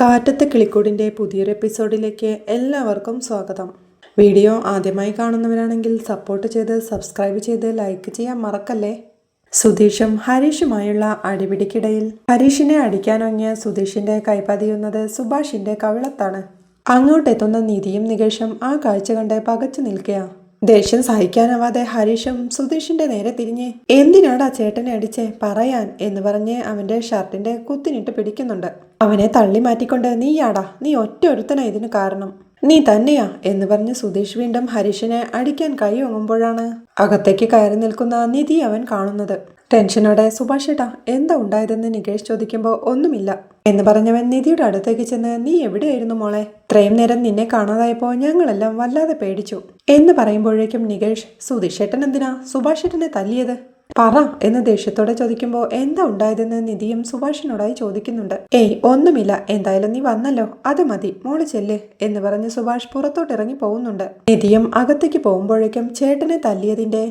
കാറ്റത്തെ കിളിക്കൂടിന്റെ പുതിയൊരു എപ്പിസോഡിലേക്ക് എല്ലാവർക്കും സ്വാഗതം. വീഡിയോ ആദ്യമായി കാണുന്നവരാണെങ്കിൽ സപ്പോർട്ട് ചെയ്ത് സബ്സ്ക്രൈബ് ചെയ്ത് ലൈക്ക് ചെയ്യാൻ മറക്കല്ലേ? സുധീഷും ഹരീഷുമായുള്ള അടിപിടിക്കിടയിൽ ഹരീഷിനെ അടിക്കാനൊങ്ങിയ സുധീഷിന്റെ കൈപതിയുന്നത് സുഭാഷിന്റെ കവിളത്താണ്. അങ്ങോട്ടെത്തുന്ന നിധിയും നികേഷും ആ കാഴ്ച കണ്ട് പകച്ചു നിൽക്കുക ദേഷ്യം സഹിക്കാനാവാതെ ഹരീഷും സുധീഷിന്റെ നേരെ തിരിഞ്ഞ് എന്തിനാടാ ചേട്ടനെ അടിച്ചേ? പറയാൻ എന്ന് പറഞ്ഞ് അവന്റെ ഷർട്ടിന്റെ കുത്തിനിട്ട് പിടിക്കുന്നുണ്ട്. അവനെ തള്ളി മാറ്റിക്കൊണ്ട് നീയാടാ നീ ഒറ്റ ഒരുത്തനാ ഇതിന് കാരണം. നീ തന്നെയാ എന്ന് പറഞ്ഞ് സുധീഷ് വീണ്ടും ഹരീഷിനെ അടിക്കാൻ കൈ ഒങ്ങുമ്പോഴാണ് അകത്തേക്ക് കയറി നിൽക്കുന്ന നിധി അവൻ കാണുന്നത്. ടെൻഷനോടെ സുഭാഷ് ഏട്ടാ എന്താ ഉണ്ടായതെന്ന് നികേഷ് ചോദിക്കുമ്പോൾ ഒന്നുമില്ല എന്ന് പറഞ്ഞവൻ നിധിയുടെ അടുത്തേക്ക് ചെന്ന് നീ എവിടെയായിരുന്നു മോളെ? ഇത്രയും നേരം നിന്നെ കാണാതായപ്പോൾ ഞങ്ങളെല്ലാം വല്ലാതെ പേടിച്ചു എന്ന് പറയുമ്പോഴേക്കും നികേഷ് സുധീഷ് ഏട്ടൻ എന്തിനാ? സുഭാഷ് ഏട്ടനെ തല്ലിയത്? പറ എന്ന് ദേഷ്യത്തോടെ ചോദിക്കുമ്പോൾ എന്താ ഉണ്ടായതെന്ന് നിധിയും സുഭാഷിനോടായി ചോദിക്കുന്നുണ്ട്. ഏയ് ഒന്നുമില്ല. എന്തായാലും നീ വന്നല്ലോ. അത് മതി. മോൾ ചെല്ല് എന്ന് പറഞ്ഞ് സുഭാഷ് പുറത്തോട്ട് ഇറങ്ങി പോകുന്നുണ്ട്. നിധിയും അകത്തേക്ക് പോകുമ്പോഴേക്കും ചേട്ടനെ തല്ലിയതിന്റെ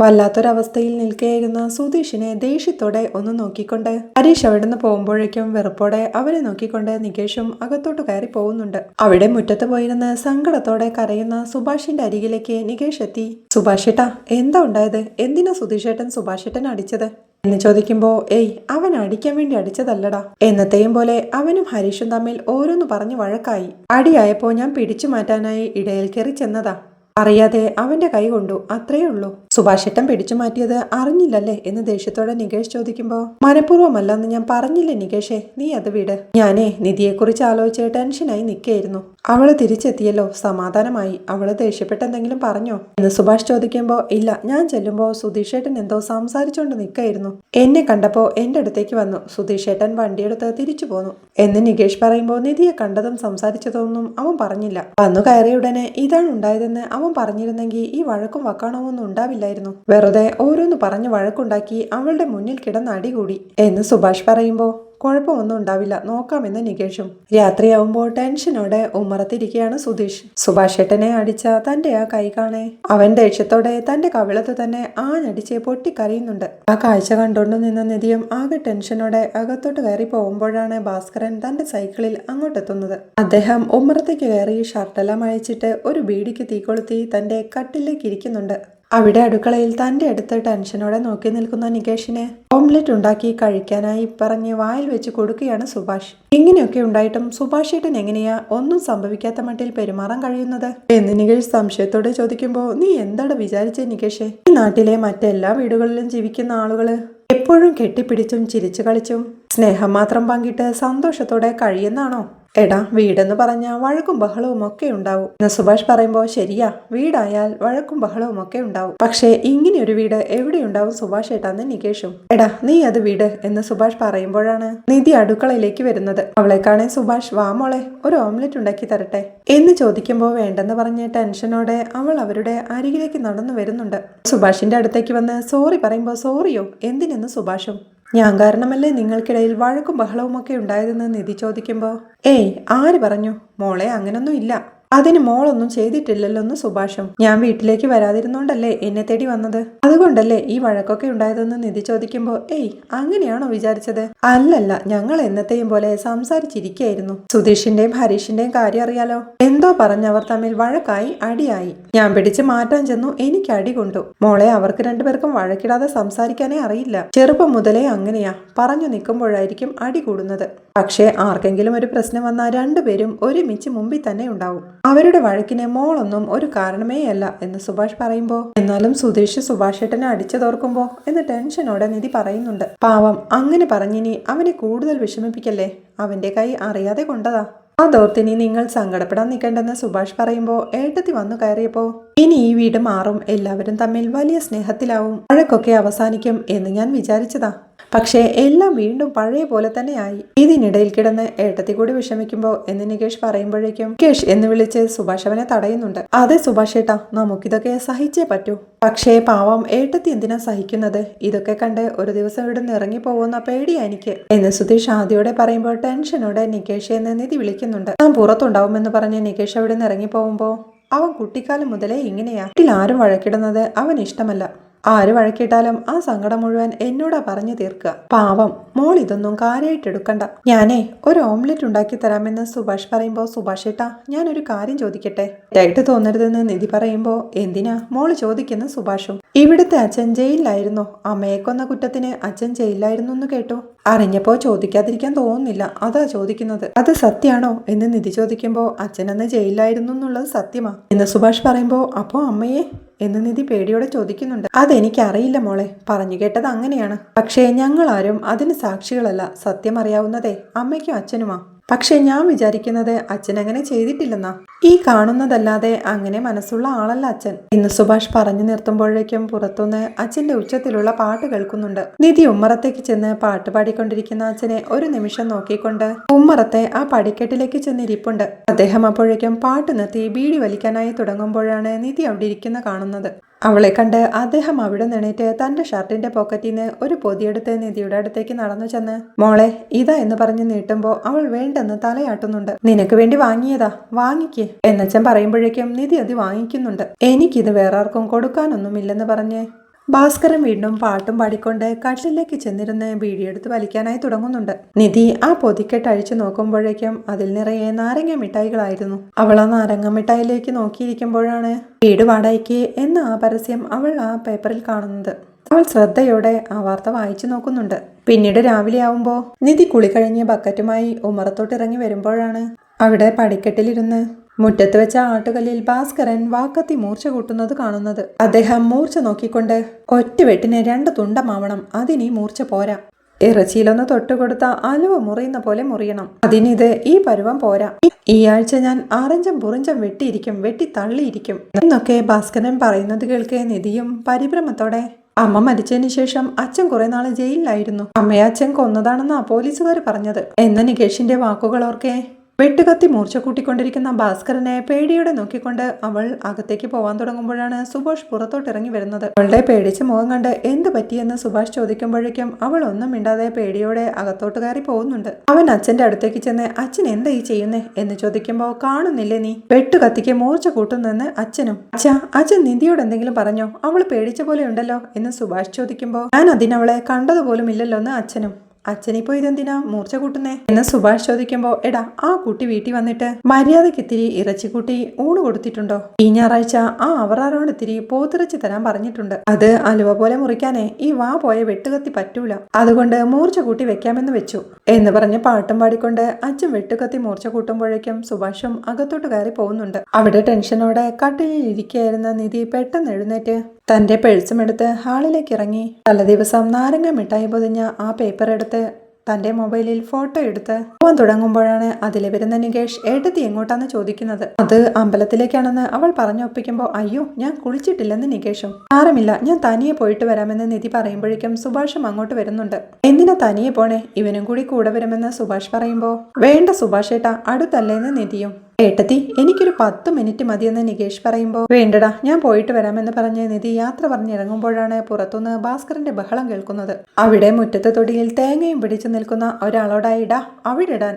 വല്ലാത്തൊരവസ്ഥയിൽ നിൽക്കുകയായിരുന്ന സുധീഷിനെ ദേഷ്യത്തോടെ ഒന്ന് നോക്കിക്കൊണ്ട്. ഹരീഷ് അവിടെ നിന്ന് പോകുമ്പോഴേക്കും വെറുപ്പോടെ അവരെ നോക്കിക്കൊണ്ട് നികേഷും അകത്തോട്ട് കയറി പോകുന്നുണ്ട്. അവിടെ മുറ്റത്ത് പോയിരുന്ന് സങ്കടത്തോടെ കരയുന്ന സുഭാഷിന്റെ അരികിലേക്ക് നികേഷ് എത്തി. സുഭാഷേട്ടാ എന്താ ഉണ്ടായത്? എന്തിനാ സുധീഷേട്ടൻ സുഭാഷേട്ടൻ അടിച്ചത്? എന്ന് ചോദിക്കുമ്പോ ഏയ് അവൻ അടിക്കാൻ വേണ്ടി അടിച്ചതല്ലടാ. എന്നത്തെയും പോലെ അവനും ഹരീഷും തമ്മിൽ ഓരോന്ന് പറഞ്ഞു വഴക്കായി. അടിയായപ്പോ ഞാൻ പിടിച്ചു മാറ്റാനായി ഇടയിൽ കയറി ചെന്നതാ. അറിയാതെ അവന്റെ കൈ കൊണ്ടു അത്രയേ ഉള്ളൂ. സുഭാഷേട്ടൻ പിടിച്ചു മാറ്റിയത് അറിഞ്ഞില്ലല്ലേ എന്ന് ദേഷ്യത്തോടെ നികേഷ് ചോദിക്കുമ്പോ മനഃപൂർവമല്ലെന്ന് ഞാൻ പറഞ്ഞില്ലേ നികേഷേ നീ അത് വിട്. ഞാനേ നിധിയെക്കുറിച്ച് ആലോചിച്ച് ടെൻഷനായി നിൽക്കുകയായിരുന്നു അവൾ തിരിച്ചെത്തിയല്ലോ സമാധാനമായി. അവൾ ദേഷ്യപ്പെട്ട് എന്തെങ്കിലും പറഞ്ഞോ? എന്ന് സുഭാഷ് ചോദിക്കുമ്പോ ഇല്ല ഞാൻ ചെല്ലുമ്പോ സുധീഷേട്ടൻ എന്തോ സംസാരിച്ചോണ്ട് നിൽക്കായിരുന്നു. എന്നെ കണ്ടപ്പോ എന്റെ അടുത്തേക്ക് വന്നു. സുധീഷേട്ടൻ വണ്ടിയെടുത്ത് തിരിച്ചു പോന്നു. എന്ന് നികേഷ് പറയുമ്പോ നിധിയെ കണ്ടതും സംസാരിച്ചതൊന്നും അവൻ പറഞ്ഞില്ല. വന്നു കയറിയ ഉടനെ ഇതാണ് ഉണ്ടായതെന്ന് അവൻ പറഞ്ഞിരുന്നെങ്കിൽ ഈ വഴക്കും വക്കാണവും ഒന്നും ഉണ്ടാവില്ലായിരുന്നു. വെറുതെ ഓരോന്ന് പറഞ്ഞ് വഴക്കുണ്ടാക്കി അവളുടെ മുന്നിൽ കിടന്ന് അടികൂടി. എന്ന് സുഭാഷ് പറയുമ്പോ കുഴപ്പമൊന്നും ഉണ്ടാവില്ല. നോക്കാമെന്ന് നികേഷും. രാത്രിയാവുമ്പോൾ ടെൻഷനോടെ ഉമ്മറത്തിരിക്കുകയാണ് സുധീഷ്. സുഭാഷ് ഏട്ടനെ അടിച്ച തന്റെ ആ കൈ കാണേ. അവൻ ദേഷ്യത്തോടെ തന്റെ കവിളത്ത് തന്നെ ആഞ്ഞടിച്ച് പൊട്ടിക്കരയുന്നുണ്ട്. ആ കാഴ്ച കണ്ടുകൊണ്ട് നിന്ന നിധിയും ആകെ ടെൻഷനോടെ അകത്തോട്ട് കയറി പോകുമ്പോഴാണ് ഭാസ്കരൻ തന്റെ സൈക്കിളിൽ അങ്ങോട്ടെത്തുന്നത്. അദ്ദേഹം ഉമ്മറത്തേക്ക് കയറി ഷർട്ടെല്ലാം അഴിച്ചിട്ട് ഒരു ബീഡിക്ക് തീ കൊളുത്തി തന്റെ കട്ടിലേക്ക് ഇരിക്കുന്നുണ്ട്. അവിടെ അടുക്കളയിൽ തന്റെ അടുത്ത് ടെൻഷനോടെ നോക്കി നിൽക്കുന്ന നികേഷിനെ ഓംലെറ്റ് ഉണ്ടാക്കി കഴിക്കാനായി പറഞ്ഞ് വായിൽ വെച്ച് കൊടുക്കുകയാണ് സുഭാഷ്. ഇങ്ങനെയൊക്കെ ഉണ്ടായിട്ടും സുഭാഷ് ഏട്ടൻ എങ്ങനെയാ ഒന്നും സംഭവിക്കാത്ത മട്ടിൽ പെരുമാറാൻ കഴിയുന്നത്? എന്ന് നികേഷ് സംശയത്തോടെ ചോദിക്കുമ്പോൾ നീ എന്താണ് വിചാരിച്ചേ നികേഷേ? ഈ നാട്ടിലെ മറ്റെല്ലാ വീടുകളിലും ജീവിക്കുന്ന ആളുകൾ എപ്പോഴും കെട്ടിപ്പിടിച്ചും ചിരിച്ചു കളിച്ചും സ്നേഹം മാത്രം പങ്കിട്ട് സന്തോഷത്തോടെ കഴിയുന്നാണോ എടാ വീടെന്ന് പറഞ്ഞാൽ വഴക്കും ബഹളവും ഒക്കെ ഉണ്ടാവും. എന്ന് സുഭാഷ് പറയുമ്പോൾ ശരിയാ വീടായാൽ വഴക്കും ബഹളവും ഒക്കെ ഉണ്ടാവും. പക്ഷേ ഇങ്ങനെ ഒരു വീട് എവിടെ ഉണ്ടാവും സുഭാഷ് ഏട്ടാന്ന് നികേഷും എടാ നീ അത് വീട് എന്ന് സുഭാഷ് പറയുമ്പോഴാണ് നിധി അടുക്കളയിലേക്ക് വരുന്നത്. അവളെ കാണേ സുഭാഷ് വാമോളെ ഒരു ഓംലെറ്റ് ഉണ്ടാക്കി തരട്ടെ? എന്ന് ചോദിക്കുമ്പോൾ വേണ്ടെന്ന് പറഞ്ഞ് ടെൻഷനോടെ അവൾ അവരുടെ അരികിലേക്ക് നടന്നു വരുന്നുണ്ട്. സുഭാഷിന്റെ അടുത്തേക്ക് വന്ന് സോറി പറയുമ്പോൾ സോറിയോ എന്തിനെന്ന് സുഭാഷും? ഞാൻ കാരണമല്ലേ നിങ്ങൾക്കിടയിൽ വഴക്കും ബഹളവുമൊക്കെ ഉണ്ടായതെന്ന് നിധി ചോദിക്കുമ്പോൾ ഏയ് ആര് പറഞ്ഞു? മോളെ അങ്ങനൊന്നും ഇല്ല. അതിന് മോളൊന്നും ചെയ്തിട്ടില്ലല്ലോ എന്ന് സുഭാഷം. ഞാൻ വീട്ടിലേക്ക് വരാതിരുന്നോണ്ടല്ലേ എന്നെ തേടി വന്നത്? അതുകൊണ്ടല്ലേ ഈ വഴക്കൊക്കെ ഉണ്ടായതെന്ന് നിധി ചോദിക്കുമ്പോൾ ഏയ് അങ്ങനെയാണോ വിചാരിച്ചത്? അല്ലല്ല ഞങ്ങൾ എന്നത്തെയും പോലെ സംസാരിച്ചിരിക്കുകയായിരുന്നു സുധീഷിന്റെയും ഹരീഷിന്റെയും കാര്യം അറിയാലോ? എന്തോ പറഞ്ഞവർ തമ്മിൽ വഴക്കായി അടിയായി. ഞാൻ പിടിച്ച് മാറ്റാൻ ചെന്നു എനിക്ക് അടി കൊണ്ടു. മോളെ അവർക്ക് രണ്ടുപേർക്കും വഴക്കിടാതെ സംസാരിക്കാനേ അറിയില്ല. ചെറുപ്പം മുതലേ അങ്ങനെയാ. പറഞ്ഞു നിൽക്കുമ്പോഴായിരിക്കും അടി കൂടുന്നത്. പക്ഷേ ആർക്കെങ്കിലും ഒരു പ്രശ്നം വന്നാൽ രണ്ടുപേരും ഒരുമിച്ച് മുമ്പിൽ തന്നെ ഉണ്ടാവും. അവരുടെ വഴക്കിന് മോളൊന്നും ഒരു കാരണമേ അല്ല എന്ന് സുഭാഷ് പറയുമ്പോ എന്നാലും സുധീഷ് സുഭാഷ് ഏട്ടനെ അടിച്ചതോർക്കുമ്പോ എന്ന് ടെൻഷനോടെ നിധി പറയുന്നുണ്ട്. പാവം അങ്ങനെ പറഞ്ഞിനി അവനെ കൂടുതൽ വിഷമിപ്പിക്കല്ലേ? അവന്റെ കൈ അറിയാതെ കൊണ്ടതാ. ആ അതോർത്തിനി നിങ്ങൾ സങ്കടപ്പെടാൻ നിൽക്കേണ്ടെന്ന് സുഭാഷ് പറയുമ്പോൾ ഏട്ടത്തി വന്നു കയറിയപ്പോ ഇനി ഈ വീട് മാറും എല്ലാവരും തമ്മിൽ വലിയ സ്നേഹത്തിലാവും വഴക്കൊക്കെ അവസാനിക്കും എന്ന് ഞാൻ വിചാരിച്ചതാ. പക്ഷേ എല്ലാം വീണ്ടും പഴയ പോലെ തന്നെയായി. ഇതിനിടയിൽ കിടന്ന് ഏട്ടത്തി കൂടി വിഷമിക്കുമ്പോൾ എന്ന് നികേഷ് പറയുമ്പോഴേക്കും നികേഷ് എന്ന് വിളിച്ച് സുഭാഷ് അവനെ തടയുന്നുണ്ട്. അതെ സുഭാഷ് ഏട്ടാ നമുക്കിതൊക്കെ സഹിച്ചേ പറ്റൂ. പക്ഷേ പാവം ഏട്ടത്തി എന്തിനാ സഹിക്കുന്നത്? ഇതൊക്കെ കണ്ട് ഒരു ദിവസം ഇവിടെ നിന്ന് ഇറങ്ങി പോകുന്ന പേടിയാ എനിക്ക്. എന്ന് സുധീഷ് ആദ്യോടെ പറയുമ്പോൾ ടെൻഷനോടെ നികേഷ് എന്ന് നിധി വിളിക്കുന്നുണ്ട്. ഞാൻ പുറത്തുണ്ടാവുമെന്ന് പറഞ്ഞ് നികേഷ് അവിടെ നിന്ന് ഇറങ്ങി പോകുമ്പോൾ അവൻ കുട്ടിക്കാലം മുതലേ ഇങ്ങനെയാ. വീട്ടിൽ ആരും വഴക്കിടുന്നത് അവൻ ഇഷ്ടമല്ല. ആര് വഴക്കിട്ടാലും ആ സങ്കടം മുഴുവൻ എന്നോടാ പറഞ്ഞു തീർക്കുക. പാവം മോൾ ഇതൊന്നും കാര്യമായിട്ട് എടുക്കണ്ട. ഞാനേ ഒരു ഓംലെറ്റ് ഉണ്ടാക്കി തരാമെന്ന് സുഭാഷ് പറയുമ്പോൾ സുഭാഷ് ഏട്ടാ ഞാനൊരു കാര്യം ചോദിക്കട്ടെ? തെറ്റായിട്ട് തോന്നരുതെന്ന് നിധി പറയുമ്പോൾ എന്തിനാ? മോൾ ചോദിക്കുന്ന സുഭാഷും ഇവിടുത്തെ അച്ഛൻ ജയിലിലായിരുന്നു. അമ്മയെ കൊന്ന കുറ്റത്തിന് അച്ഛൻ ജയിലിലായിരുന്നു എന്ന് കേട്ടു. അറിഞ്ഞപ്പോ ചോദിക്കാതിരിക്കാൻ തോന്നുന്നില്ല. അതാ ചോദിക്കുന്നത്. അത് സത്യാണോ എന്ന് നിധി ചോദിക്കുമ്പോൾ അച്ഛനെന്ന് ജയിലിലായിരുന്നു എന്നുള്ളത് സത്യമാ എന്ന് സുഭാഷ് പറയുമ്പോൾ അപ്പോ അമ്മയെ? എന്ന് നിധി പേടിയോടെ ചോദിക്കുന്നുണ്ട്. അതെനിക്കറിയില്ല മോളെ. പറഞ്ഞു കേട്ടത് അങ്ങനെയാണ്. പക്ഷേ ഞങ്ങളാരും അതിന് സാക്ഷികളല്ല. സത്യം അറിയാവുന്നതേ അമ്മയ്ക്കും അച്ഛനുമാ. പക്ഷേ ഞാൻ വിചാരിക്കുന്നത് അച്ഛൻ അങ്ങനെ ചെയ്തിട്ടില്ലെന്നാ. ഈ കാണുന്നതല്ലാതെ അങ്ങനെ മനസ്സുള്ള ആളല്ല അച്ഛൻ. ഇന്ന് സുഭാഷ് പറഞ്ഞു നിർത്തുമ്പോഴേക്കും പുറത്തുനിന്ന് അച്ഛന്റെ ഉച്ചത്തിലുള്ള പാട്ട് കേൾക്കുന്നുണ്ട്. നിധി ഉമ്മറത്തേക്ക് ചെന്ന് പാട്ട് പാടിക്കൊണ്ടിരിക്കുന്ന അച്ഛനെ ഒരു നിമിഷം നോക്കിക്കൊണ്ട് ഉമ്മറത്തെ ആ പടിക്കെട്ടിലേക്ക് ചെന്നിരിപ്പുണ്ട്. അദ്ദേഹം അപ്പോഴേക്കും പാട്ട് നിർത്തി ബീഡി വലിക്കാനായി തുടങ്ങുമ്പോഴാണ് നിധി അവിടെ ഇരിക്കുന്ന കാണുന്നത്. അവളെ കണ്ട് അദ്ദേഹം അവിടെ നിണേറ്റ് തന്റെ ഷർട്ടിന്റെ പോക്കറ്റിൽ നിന്ന് ഒരു പൊതിയെടുത്ത് നിധിയുടെ അടുത്തേക്ക് നടന്നു ചെന്ന് മോളെ ഇതാ എന്ന് പറഞ്ഞ് നീട്ടുമ്പോൾ അവൾ വേണ്ടെന്ന് തലയാട്ടുന്നുണ്ട്. നിനക്ക് വേണ്ടി വാങ്ങിയതാ വാങ്ങിക്ക് എന്നച്ചൻ പറയുമ്പോഴേക്കും നിധി അത് വാങ്ങിക്കുന്നുണ്ട്. എനിക്കിത് വേറെ ആർക്കും കൊടുക്കാനൊന്നുമില്ലെന്ന് പറഞ്ഞ് ഭാസ്കരൻ വീണ്ടും പാട്ടും പാടിക്കൊണ്ട് കട്ടിലേക്ക് ചെന്നിരുന്ന് ബീഡിയെടുത്ത് വലിക്കാനായി തുടങ്ങുന്നുണ്ട്. നിധി ആ പൊതിക്കെട്ട് അഴിച്ചു നോക്കുമ്പോഴേക്കും അതിൽ നിറയെ നാരങ്ങ മിഠായികളായിരുന്നു. അവൾ ആ നാരങ്ങ മിഠായിലേക്ക് നോക്കിയിരിക്കുമ്പോഴാണ് വീട് വാടകയ്ക്ക് എന്ന ആ പരസ്യം അവൾ ആ പേപ്പറിൽ കാണുന്നത്. അവൾ ശ്രദ്ധയോടെ ആ വാർത്ത വായിച്ചു നോക്കുന്നുണ്ട്. പിന്നീട് രാവിലെ ആവുമ്പോൾ നിധി കുളി കഴിഞ്ഞ് ബക്കറ്റുമായി ഉമ്മറത്തോട്ട് ഇറങ്ങി വരുമ്പോഴാണ് അവിടെ പടിക്കെട്ടിലിരുന്ന് മുറ്റത്ത് വെച്ച ആട്ടുകല്ലിൽ ഭാസ്കരൻ വാക്കത്തി മൂർച്ച കൂട്ടുന്നത് കാണുന്നത്. അദ്ദേഹം മൂർച്ച നോക്കിക്കൊണ്ട് ഒറ്റവെട്ടിന് രണ്ട് തുണ്ടമാവണം അതിനീ മൂർച്ച പോരാ. ഇറച്ചിയിലൊന്ന് തൊട്ടുകൊടുത്ത അലുവ മുറിയുന്ന പോലെ മുറിയണം അതിനിത് ഈ പരുവം പോരാ. ഈ ആഴ്ച ഞാൻ അറിഞ്ചും പുറിഞ്ചും വെട്ടിയിരിക്കും വെട്ടി തള്ളിയിരിക്കും എന്നൊക്കെ ഭാസ്കരൻ പറയുന്നത് കേൾക്കെ നിധിയും പരിഭ്രമത്തോടെ. അമ്മ മരിച്ചതിന് ശേഷം അച്ഛൻ കുറെ നാൾ ജയിലിലായിരുന്നു. അമ്മയെ അച്ഛൻ കൊന്നതാണെന്നാ പോലീസുകാർ പറഞ്ഞത്. എന്ന നികേഷിന്റെ വാക്കുകൾ ഓർക്കെ വെട്ടുകത്തി മൂർച്ച കൂട്ടിക്കൊണ്ടിരിക്കുന്ന ഭാസ്കരനെ പേടിയോടെ നോക്കിക്കൊണ്ട് അവൾ അകത്തേക്ക് പോവാൻ തുടങ്ങുമ്പോഴാണ് സുഭാഷ് പുറത്തോട്ട് ഇറങ്ങി വരുന്നത്. അവളുടെ പേടിച്ച മുഖം കണ്ട് എന്ത് പറ്റിയെന്ന് സുഭാഷ് ചോദിക്കുമ്പോഴേക്കും അവൾ ഒന്നും മിണ്ടാതെ പേടിയോടെ അകത്തോട്ട് കയറി പോകുന്നുണ്ട്. അവൻ അച്ഛന്റെ അടുത്തേക്ക് ചെന്ന് അച്ഛൻ എന്താ ഈ ചെയ്യുന്നേ? എന്ന് ചോദിക്കുമ്പോൾ കാണുന്നില്ലേ നീ? വെട്ടുകത്തിക്ക് മൂർച്ച കൂട്ടുന്നെന്ന് അച്ഛനും അച്ഛ അച്ഛൻ നിധിയോട് എന്തെങ്കിലും പറഞ്ഞോ? അവൾ പേടിച്ച പോലെ ഉണ്ടല്ലോ? എന്ന് സുഭാഷ് ചോദിക്കുമ്പോൾ ഞാൻ അതിനവളെ കണ്ടതുപോലും ഇല്ലല്ലോ എന്ന് അച്ഛനും അച്ഛനിപ്പോ ഇതെന്തിനാ മൂർച്ച കൂട്ടുന്നേ? എന്ന് സുഭാഷ് ചോദിക്കുമ്പോ എടാ ആ കുട്ടി വീട്ടിൽ വന്നിട്ട് മര്യാദയ്ക്ക് ഇത്തിരി ഇറച്ചിക്കുട്ടി ഊണ് കൊടുത്തിട്ടുണ്ടോ? ഈ ഞായറാഴ്ച ആ അവറാറോട് ഇത്തിരി പോത്തിറച്ചി തരാൻ പറഞ്ഞിട്ടുണ്ട്. അത് അലുവ പോലെ മുറിക്കാനേ ഈ വാ പോയ വെട്ടുകത്തി പറ്റൂല. അതുകൊണ്ട് മൂർച്ച കൂട്ടി വെക്കാമെന്ന് വെച്ചു. എന്ന് പറഞ്ഞ് പാട്ടും പാടിക്കൊണ്ട് അച്ഛൻ വെട്ടുകത്തി മൂർച്ച കൂട്ടുമ്പോഴേക്കും സുഭാഷും അകത്തോട്ട് കയറി പോകുന്നുണ്ട്. അവിടെ ടെൻഷനോടെ കട്ടിലിൽ ഇരിക്കുകയായിരുന്ന നിധി പെട്ടെന്ന് എഴുന്നേറ്റ് തന്റെ പേഴ്സുമെടുത്ത് ഹാളിലേക്ക് ഇറങ്ങി. തലേദിവസം നാരങ്ങ മിഠായി പൊതിഞ്ഞ ആ പേപ്പർ എടുത്ത് തന്റെ മൊബൈലിൽ ഫോട്ടോ എടുത്ത് പോവാൻ തുടങ്ങുമ്പോഴാണ് അതിലെ വരുന്ന നികേഷ് ഏട്ടത്തി എങ്ങോട്ടാന്ന് ചോദിക്കുന്നത്. അത് അമ്പലത്തിലേക്കാണെന്ന് അവൾ പറഞ്ഞൊപ്പിക്കുമ്പോൾ അയ്യോ ഞാൻ കുളിച്ചിട്ടില്ലെന്ന് നികേഷും. സാരമില്ല ഞാൻ തനിയെ പോയിട്ട് വരാമെന്ന് നിധി പറയുമ്പോഴേക്കും സുഭാഷും അങ്ങോട്ട് വരുന്നുണ്ട്. എന്തിനാ തനിയെ പോണേ? ഇവനും കൂടി കൂടെ വരുമെന്ന് സുഭാഷ് പറയുമ്പോൾ വേണ്ട സുഭാഷ് ഏട്ടാ അടുത്തല്ലേന്ന് നിധിയും. ഏട്ടത്തി എനിക്കൊരു പത്ത് മിനിറ്റ് മതിയെന്ന് നികേഷ് പറയുമ്പോൾ വേണ്ടടാ ഞാൻ പോയിട്ട് വരാമെന്ന് പറഞ്ഞ നിധി യാത്ര പറഞ്ഞിറങ്ങുമ്പോഴാണ് പുറത്തുനിന്ന് ഭാസ്കറിന്റെ ബഹളം കേൾക്കുന്നത്. അവിടെ മുറ്റത്തെ തൊടിയിൽ തേങ്ങയും പിടിച്ചു നിൽക്കുന്ന ഒരാളോടായിടാ അവിടെ ഇടാൻ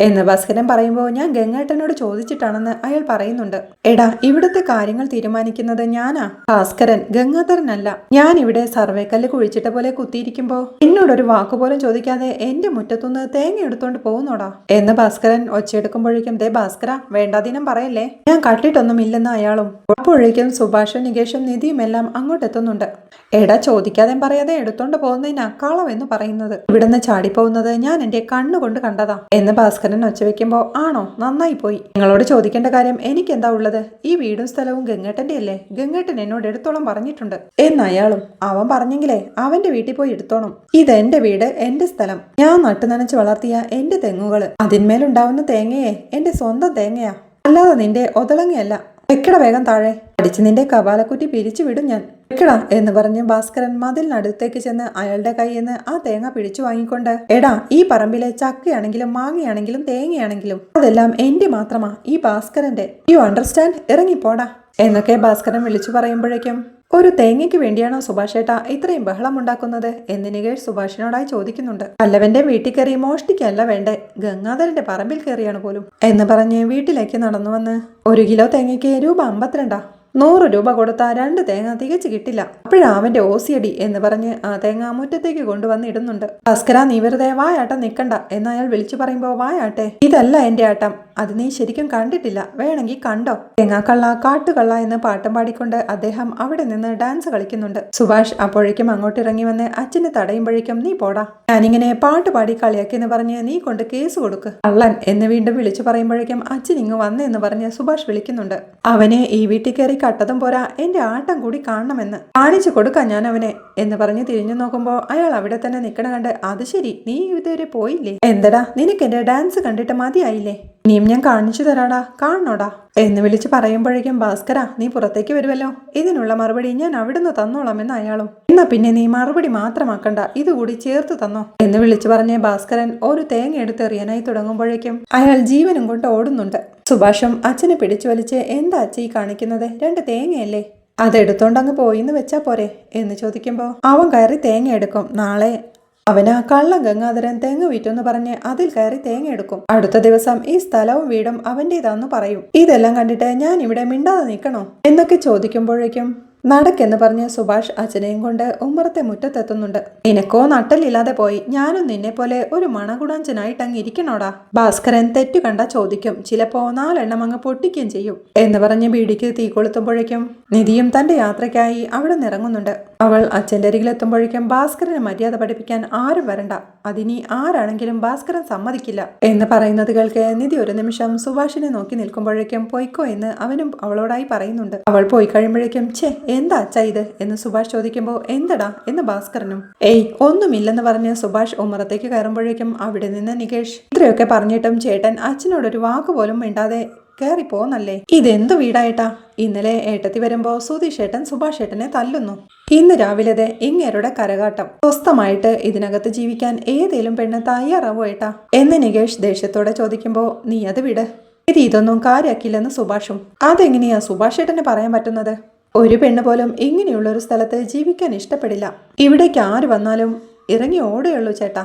എന്ന് ഭാസ്കരൻ പറയുമ്പോൾ ഞാൻ ഗംഗേട്ടനോട് ചോദിച്ചിട്ടാണെന്ന് അയാൾ പറയുന്നുണ്ട്. എടാ ഇവിടുത്തെ കാര്യങ്ങൾ തീരുമാനിക്കുന്നത് ഞാനാ. ഭാസ്കരൻ ഗംഗാധരനല്ല. ഞാൻ ഇവിടെ സർവേക്കല്ല് കുഴിച്ചിട്ട പോലെ കുത്തിയിരിക്കുമ്പോ എന്നോടൊരു വാക്കുപോലും ചോദിക്കാതെ എന്റെ മുറ്റത്തുനിന്ന് തേങ്ങ എടുത്തോണ്ട് പോകുന്നോടാ. എന്ന് ഭാസ്കരൻ ഒച്ചയെടുക്കുമ്പോഴേക്കും ദേ ഭാസ്കര വേണ്ടാതീനം പറയല്ലേ? ഞാൻ കട്ടിട്ടൊന്നും ഇല്ലെന്ന് അയാളും അപ്പോഴേക്കും സുഭാഷും നികേഷും നിധിയും എല്ലാം അങ്ങോട്ട് എത്തുന്നുണ്ട് എടാ ചോദിക്കാതെ പറയാതെ എടുത്തോണ്ട് പോകുന്നതിന് അക്കാളം എന്ന് പറയുന്നത്. ഇവിടുന്ന് ചാടിപ്പോകുന്നത് ഞാൻ എന്റെ കണ്ണുകൊണ്ട് കണ്ടതാ. എന്ന് ഭാസ്കരൻ ഒച്ചവെക്കുമ്പോ ആണോ? നന്നായി പോയി നിങ്ങളോട് ചോദിക്കേണ്ട കാര്യം എനിക്ക് എന്താ ഉള്ളത്? ഈ വീടും സ്ഥലവും ഗംഗേട്ടന്റെ അല്ലേ? ഗംഗേട്ടൻ എന്നോട് എടുത്തോളം പറഞ്ഞിട്ടുണ്ട്. എന്ന് അയാളും അവൻ പറഞ്ഞെങ്കിലേ അവന്റെ വീട്ടിൽ പോയി എടുത്തോണം. ഇത് എന്റെ വീട് എന്റെ സ്ഥലം. ഞാൻ നട്ടു നനച്ച് വളർത്തിയ എന്റെ തെങ്ങുകൾ. അതിന്മേലുണ്ടാവുന്ന തേങ്ങയെ എന്റെ സ്വന്തം തേങ്ങയാ. അല്ലാതെ നിന്റെ ഒതളങ്ങയല്ല. വെക്കട വേഗം താഴെ. അടിച്ച് നിന്റെ കപാലക്കുറ്റി പിരിച്ചു വിടും ഞാൻ. വെക്കടാ എന്ന് പറഞ്ഞ് ഭാസ്കരൻ മതിലിനടുത്തേക്ക് ചെന്ന് അയാളുടെ കയ്യിൽ നിന്ന് ആ തേങ്ങ പിടിച്ചു വാങ്ങിക്കൊണ്ട് എടാ ഈ പറമ്പിലെ ചക്കയാണെങ്കിലും മാങ്ങയാണെങ്കിലും തേങ്ങയാണെങ്കിലും അതെല്ലാം എന്റെ മാത്രമാ. ഈ ഭാസ്കരന്റെ യു അണ്ടർസ്റ്റാൻഡ് ഇറങ്ങിപ്പോടാ. എന്നൊക്കെ ഭാസ്കരൻ വിളിച്ചു പറയുമ്പോഴേക്കും ഒരു തേങ്ങയ്ക്ക് വേണ്ടിയാണോ സുഭാഷ് ഏട്ടാ ഇത്രയും ബഹളം ഉണ്ടാക്കുന്നത്? എന്ന് നികേഷ് സുഭാഷിനോടായി ചോദിക്കുന്നുണ്ട്. അല്ലവന്റെ വീട്ടിൽ കയറി മോഷ്ടിക്കല്ല വേണ്ടേ? ഗംഗാധരന്റെ പറമ്പിൽ കയറിയാണ് പോലും. എന്ന് പറഞ്ഞ് വീട്ടിലേക്ക് നടന്നു വന്ന് ഒരു കിലോ തേങ്ങയ്ക്ക് രൂപ അമ്പത്തിരണ്ടാ. നൂറ് രൂപ കൊടുത്താൽ രണ്ട് തേങ്ങ തികച്ചു കിട്ടില്ല. അപ്പോഴാ അവന്റെ ഓസിയടി എന്ന് പറഞ്ഞ് ആ തേങ്ങ മുറ്റത്തേക്ക് കൊണ്ടുവന്ന് ഇടുന്നുണ്ട്. ഭാസ്കര നീ വെറുതെ വായാട്ടം നിൽക്കണ്ട എന്നയാൾ വിളിച്ചു പറയുമ്പോൾ വായാട്ടെ ഇതല്ല എന്റെ ആട്ടം. അത് നീ ശരിക്കും കണ്ടിട്ടില്ല. വേണമെങ്കിൽ കണ്ടോ? തേങ്ങാക്കള്ള കാട്ടുകള്ള എന്ന് പാട്ടം പാടിക്കൊണ്ട് അദ്ദേഹം അവിടെ നിന്ന് ഡാൻസ് കളിക്കുന്നുണ്ട്. സുഭാഷ് അപ്പോഴേക്കും അങ്ങോട്ട് ഇറങ്ങി വന്ന് അച്ഛനെ തടയുമ്പോഴേക്കും നീ പോടാ. ഞാനിങ്ങനെ പാട്ട് പാടി കളിയാക്കിയെന്ന് പറഞ്ഞ് നീ കൊണ്ട് കേസ് കൊടുക്ക്. കള്ളൻ എന്ന് വീണ്ടും വിളിച്ചു പറയുമ്പോഴേക്കും അച്ഛൻ ഇങ്ങ് വന്നെന്ന് പറഞ്ഞ് സുഭാഷ് വിളിക്കുന്നുണ്ട്. അവനെ ഈ വീട്ടിൽ കയറി കട്ടതും പോരാ എന്റെ ആട്ടം കൂടി കാണണമെന്ന്. കാണിച്ചു കൊടുക്കാം ഞാൻ അവനെ എന്ന് പറഞ്ഞ് തിരിഞ്ഞു നോക്കുമ്പോൾ അയാൾ അവിടെ തന്നെ നിൽക്കണ കണ്ട് അത് ശരി നീ ഇതുവരെ പോയില്ലേ? എന്തടാ നിനക്ക് എന്റെ ഡാൻസ് കണ്ടിട്ട് മതിയായില്ലേ? ഇനിയും ഞാൻ കാണിച്ചു തരാടാ. കാണണോടാ? എന്ന് വിളിച്ച് പറയുമ്പോഴേക്കും ഭാസ്കര നീ പുറത്തേക്ക് വരുമല്ലോ ഇതിനുള്ള മറുപടി ഞാൻ അവിടുന്ന് തന്നോളാം എന്ന് അയാളും. എന്നാ പിന്നെ നീ മറുപടി മാത്രമാക്കണ്ട. ഇതുകൂടി ചേർത്ത് തന്നോ. എന്ന് വിളിച്ചു പറഞ്ഞ ഭാസ്കരൻ ഒരു തേങ്ങ എടുത്തെറിയാനായി തുടങ്ങുമ്പോഴേക്കും അയാൾ ജീവനും കൊണ്ട് ഓടുന്നുണ്ട്. സുഭാഷം അച്ഛനെ പിടിച്ചു വലിച്ച് എന്താ അച്ഛ കാണിക്കുന്നത്? രണ്ട് തേങ്ങയല്ലേ? അതെടുത്തോണ്ടങ്ങ് പോയിന്ന് വെച്ചാ പോരെ? എന്ന് ചോദിക്കുമ്പോൾ അവൻ കയറി തേങ്ങ എടുക്കും. നാളെ അവന് കള്ളം ഗംഗാധരൻ തേങ്ങ വിറ്റെന്ന് പറഞ്ഞ് അതിൽ കയറി തേങ്ങ എടുക്കും. അടുത്ത ദിവസം ഈ സ്ഥലവും വീടും അവന്റേതാന്ന് പറയും. ഇതെല്ലാം കണ്ടിട്ട് ഞാൻ ഇവിടെ മിണ്ടാതെ നിൽക്കണോ? എന്നൊക്കെ ചോദിക്കുമ്പോഴേക്കും നടക്കെന്ന് പറഞ്ഞ് സുഭാഷ് അച്ഛനെയും കൊണ്ട് ഉമ്മറത്തെ മുറ്റത്തെത്തുന്നുണ്ട്. നിനക്കോ നട്ടലില്ലാതെ പോയി. ഞാനും നിന്നെ പോലെ ഒരു മണകുടാഞ്ചനായിട്ട് അങ്ങ് ഇരിക്കണോടാ? ഭാസ്കരൻ തെറ്റു കണ്ട ചോദിക്കും. ചിലപ്പോ നാലെണ്ണം അങ്ങ് പൊട്ടിക്കുകയും ചെയ്യും. എന്ന് പറഞ്ഞ് ബീഡിക്ക് തീ കൊളുത്തുമ്പോഴേക്കും നിധിയും തന്റെ യാത്രയ്ക്കായി അവിടെ നിറങ്ങുന്നുണ്ട്. അവൾ അച്ഛന്റെ അരികിലെത്തുമ്പോഴേക്കും ഭാസ്കരനെ മര്യാദ പഠിപ്പിക്കാൻ ആരും വരണ്ട. അതിനി ആരാണെങ്കിലും ഭാസ്കരൻ സമ്മതിക്കില്ല എന്ന് പറയുന്നത് കേൾക്ക് നിധി ഒരു നിമിഷം സുഭാഷിനെ നോക്കി നിൽക്കുമ്പോഴേക്കും പോയിക്കോ എന്ന് അവനും അവളോടായി പറയുന്നുണ്ട്. അവൾ പോയി കഴിയുമ്പോഴേക്കും ഛേ എന്താ അച്ഛ ഇത്? എന്ന് സുഭാഷ് ചോദിക്കുമ്പോൾ എന്തടാ? എന്ന് ഭാസ്കരനും ഏയ് ഒന്നുമില്ലെന്ന് പറഞ്ഞ് സുഭാഷ് ഉമ്മറത്തേക്ക് കയറുമ്പോഴേക്കും അവിടെ നിന്ന് നികേഷ്. ഇത്രയൊക്കെ പറഞ്ഞിട്ടും ചേട്ടൻ അച്ഛനോടൊരു വാക്കുപോലും മിണ്ടാതെ കയറി പോന്നല്ലേ ഇതെന്ത് വീടായിട്ടാ? ഇന്നലെ ഏട്ടത്തി വരുമ്പോ സുധീഷ് ഏട്ടൻ സുഭാഷ് ഏട്ടനെ തല്ലുന്നു. ഇന്ന് രാവിലെ ഇങ്ങേരുടെ കരകാട്ടം. സ്വസ്ഥമായിട്ട് ഇതിനകത്ത് ജീവിക്കാൻ ഏതേലും പെണ്ണ് തയ്യാറാവോ ഏട്ടാ എന്ന് നികേഷ് ദേഷ്യത്തോടെ ചോദിക്കുമ്പോ നീ അത് വിട്. ഇത് ഇതൊന്നും കാര്യാക്കില്ലെന്ന് സുഭാഷും. അതെങ്ങനെയാ സുഭാഷ് ഏട്ടന് പറയാൻ പറ്റുന്നത്? ഒരു പെണ്ണ് പോലും ഇങ്ങനെയുള്ള ഒരു സ്ഥലത്ത് ജീവിക്കാൻ ഇഷ്ടപ്പെടില്ല. ഇവിടേക്ക് ആര് വന്നാലും ഇറങ്ങി ഓടുകയുള്ളൂ ചേട്ടാ.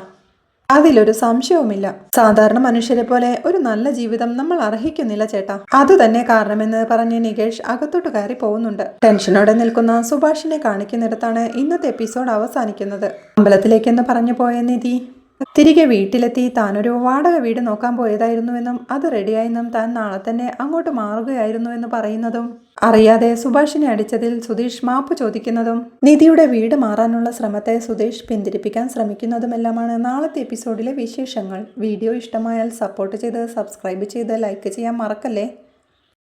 അതിലൊരു സംശയവുമില്ല. സാധാരണ മനുഷ്യരെ പോലെ ഒരു നല്ല ജീവിതം നമ്മൾ അർഹിക്കുന്നില്ല ചേട്ടാ. അത് തന്നെ കാരണമെന്ന് പറഞ്ഞ് നികേഷ് അകത്തോട്ട് കയറി പോകുന്നുണ്ട്. ടെൻഷനോടെ നിൽക്കുന്ന സുഭാഷിനെ കാണിക്കുന്നിടത്താണ് ഇന്നത്തെ എപ്പിസോഡ് അവസാനിക്കുന്നത്. അമ്പലത്തിലേക്കെന്ന് പറഞ്ഞു പോയ നിധി. തിരികെ വീട്ടിലെത്തി താനൊരു വാടക വീട് നോക്കാൻ പോയതായിരുന്നുവെന്നും അത് റെഡിയായെന്നും താൻ നാളെ തന്നെ അങ്ങോട്ട് മാറുകയായിരുന്നുവെന്ന് പറയുന്നതും അറിയാതെ സുഭാഷിനെ അടിച്ചതിൽ സുധീഷ് മാപ്പ് ചോദിക്കുന്നതും നിധിയുടെ വീട് മാറാനുള്ള ശ്രമത്തെ സുധീഷ് പിന്തിരിപ്പിക്കാൻ ശ്രമിക്കുന്നതുമെല്ലാമാണ് നാളത്തെ എപ്പിസോഡിലെ വിശേഷങ്ങൾ. വീഡിയോ ഇഷ്ടമായാൽ സപ്പോർട്ട് ചെയ്ത് സബ്സ്ക്രൈബ് ചെയ്ത് ലൈക്ക് ചെയ്യാൻ മറക്കല്ലേ?